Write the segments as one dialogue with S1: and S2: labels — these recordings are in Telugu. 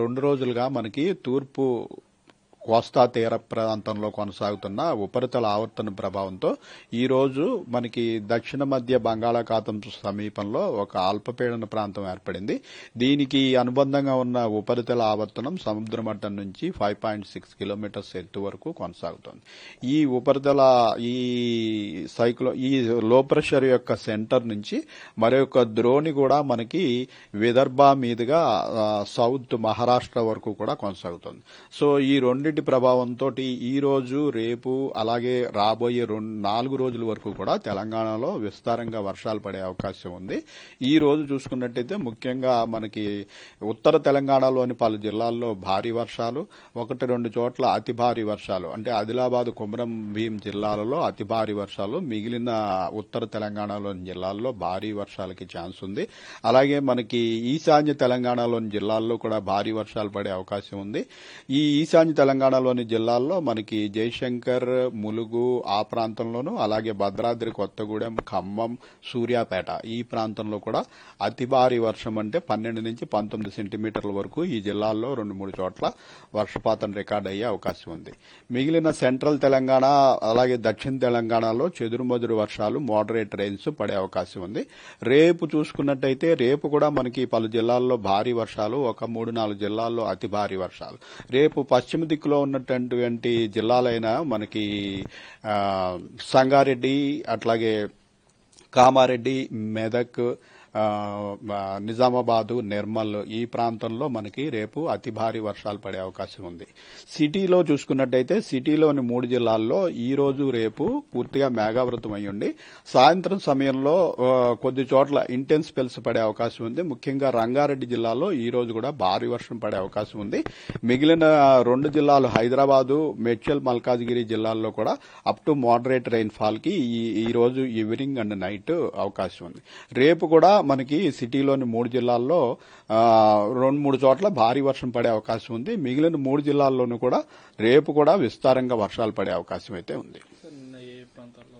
S1: రెండు రోజులుగా మనకి తూర్పు కోస్తా తీర ప్రాంతంలో కొనసాగుతున్న ఉపరితల ఆవర్తన ప్రభావంతో ఈ రోజు మనకి దక్షిణ మధ్య బంగాళాఖాతం సమీపంలో ఒక అల్పపీడన ప్రాంతం ఏర్పడింది. దీనికి అనుబంధంగా ఉన్న ఉపరితల ఆవర్తనం సముద్ర మట్టం నుంచి ఫైవ్ పాయింట్ సిక్స్ కిలోమీటర్స్ ఎత్తు వరకు కొనసాగుతోంది. ఈ ఉపరితల ఈ సైక్లో ఈ లో ప్రెషర్ యొక్క సెంటర్ నుంచి మరొక ద్రోణి కూడా మనకి విదర్భ మీదుగా సౌత్ మహారాష్ట్ర వరకు కూడా కొనసాగుతుంది. సో ఈ రెండు రెండింటి ప్రభావంతో ఈ రోజు రేపు అలాగే రాబోయే రెండు నాలుగు రోజుల వరకు కూడా తెలంగాణలో విస్తారంగా వర్షాలు పడే అవకాశం ఉంది. ఈ రోజు చూసుకున్నట్టయితే ముఖ్యంగా మనకి ఉత్తర తెలంగాణలోని పలు జిల్లాల్లో భారీ వర్షాలు ఒకటి రెండు చోట్ల అతి భారీ వర్షాలు అంటే ఆదిలాబాద్ కుమరం భీం జిల్లాలలో అతి భారీ వర్షాలు మిగిలిన ఉత్తర తెలంగాణలోని జిల్లాల్లో భారీ వర్షాలకి ఛాన్స్ ఉంది. అలాగే మనకి ఈశాన్య తెలంగాణలోని జిల్లాల్లో కూడా భారీ వర్షాలు పడే అవకాశం ఉంది. ఈ ఈశాన్య తెలంగాణ తెలంగాణలోని జిల్లాల్లో మనకి జయశంకర్ ములుగు ఆ ప్రాంతంలోనూ అలాగే భద్రాద్రి కొత్తగూడెం ఖమ్మం సూర్యాపేట ఈ ప్రాంతంలో కూడా అతి భారీ వర్షం అంటే పన్నెండు నుంచి పంతొమ్మిది సెంటీమీటర్ల వరకు ఈ జిల్లాల్లో రెండు మూడు చోట్ల వర్షపాతం రికార్డ్ అయ్యే అవకాశం ఉంది. మిగిలిన సెంట్రల్ తెలంగాణ అలాగే దక్షిణ తెలంగాణలో చెదురుమదురు వర్షాలు మోడరేట్ రైన్స్ పడే అవకాశం ఉంది. రేపు చూసుకున్నట్టయితే రేపు కూడా మనకి పలు జిల్లాల్లో భారీ వర్షాలు ఒక మూడు నాలుగు జిల్లాల్లో అతి భారీ వర్షాలు. రేపు పశ్చిమ దిక్కులో ఉన్నటువంటి జిల్లాలైన మనకి సంగారెడ్డి అట్లాగే కామారెడ్డి మెదక్ నిజామాబాదు నిర్మల్ ఈ ప్రాంతంలో మనకి రేపు అతి భారీ వర్షాలు పడే అవకాశం ఉంది. సిటీలో చూసుకున్నట్టయితే సిటీలోని మూడు జిల్లాల్లో ఈ రోజు రేపు పూర్తిగా మేఘావృతం అయ్యుండి సాయంత్రం సమయంలో కొద్ది చోట్ల ఇంటెన్స్ పెల్స్ పడే అవకాశం ఉంది. ముఖ్యంగా రంగారెడ్డి జిల్లాలో ఈ రోజు కూడా భారీ వర్షం పడే అవకాశం ఉంది. మిగిలిన రెండు జిల్లాలు హైదరాబాదు మేడ్చల్ మల్కాజ్గిరి జిల్లాల్లో కూడా అప్ టు మోడరేట్ రైన్కి ఈ ఈ రోజు ఈవినింగ్ అండ్ నైట్ అవకాశం ఉంది. రేపు కూడా మనకి సిటీలోని మూడు జిల్లాల్లో రెండు మూడు చోట్ల భారీ వర్షం పడే అవకాశం ఉంది. మిగిలిన మూడు జిల్లాల్లోనూ కూడా రేపు కూడా విస్తారంగా వర్షాలు పడే అవకాశం అయితే ఉంది
S2: సార్ నిన్న ఏ ప్రాంతాల్లో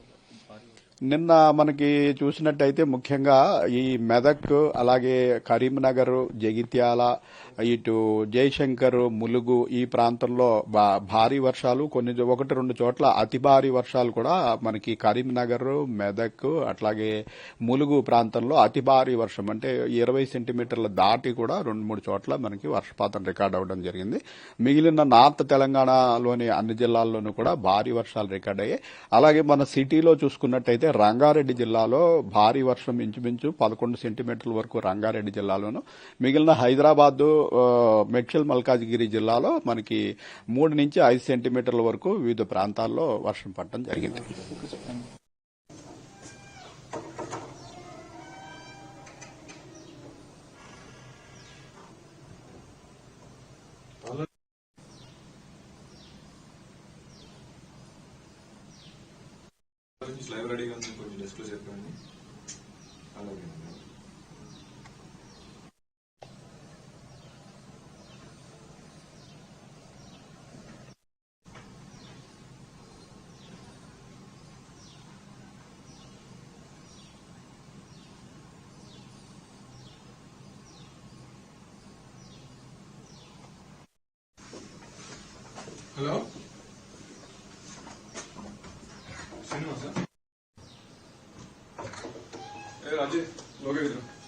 S2: భారీ వర్షం?
S1: నిన్న మనకి చూసినట్టయితే ముఖ్యంగా ఈ మెదక్ అలాగే కరీంనగర్ జగిత్యాల ఇటు జయశంకర్ ములుగు ఈ ప్రాంతంలో భారీ వర్షాలు కొన్ని ఒకటి రెండు చోట్ల అతి భారీ వర్షాలు కూడా మనకి కరీంనగర్ మెదక్ అట్లాగే ములుగు ప్రాంతంలో అతి భారీ వర్షం. అంటే ఇరవై సెంటీమీటర్ల దాటి కూడా రెండు మూడు చోట్ల మనకి వర్షపాతం రికార్డ్ అవ్వడం జరిగింది. మిగిలిన నార్త్ తెలంగాణలోని అన్ని జిల్లాల్లోనూ కూడా భారీ వర్షాలు రికార్డ్ అయ్యాయి. అలాగే మన సిటీలో చూసుకున్నట్టయితే రంగారెడ్డి జిల్లాలో భారీ వర్షం ఇంచుమించు పదకొండు సెంటీమీటర్ల వరకు రంగారెడ్డి జిల్లాలోను. మిగిలిన హైదరాబాద్ ఆ, మెడ్చల్ మల్కాజ్గిరి జిల్లాలో మనకి మూడు నుంచి ఐదు సెంటీమీటర్ల వరకు వివిధ ప్రాంతాల్లో వర్షం పడటం జరిగింది.
S3: స్లైవ్ రెడీగా ఉంది కొంచెం డిస్ప్లే చెప్పండి అలాగే 재미났어요? 예, 아직 먹여야 돼.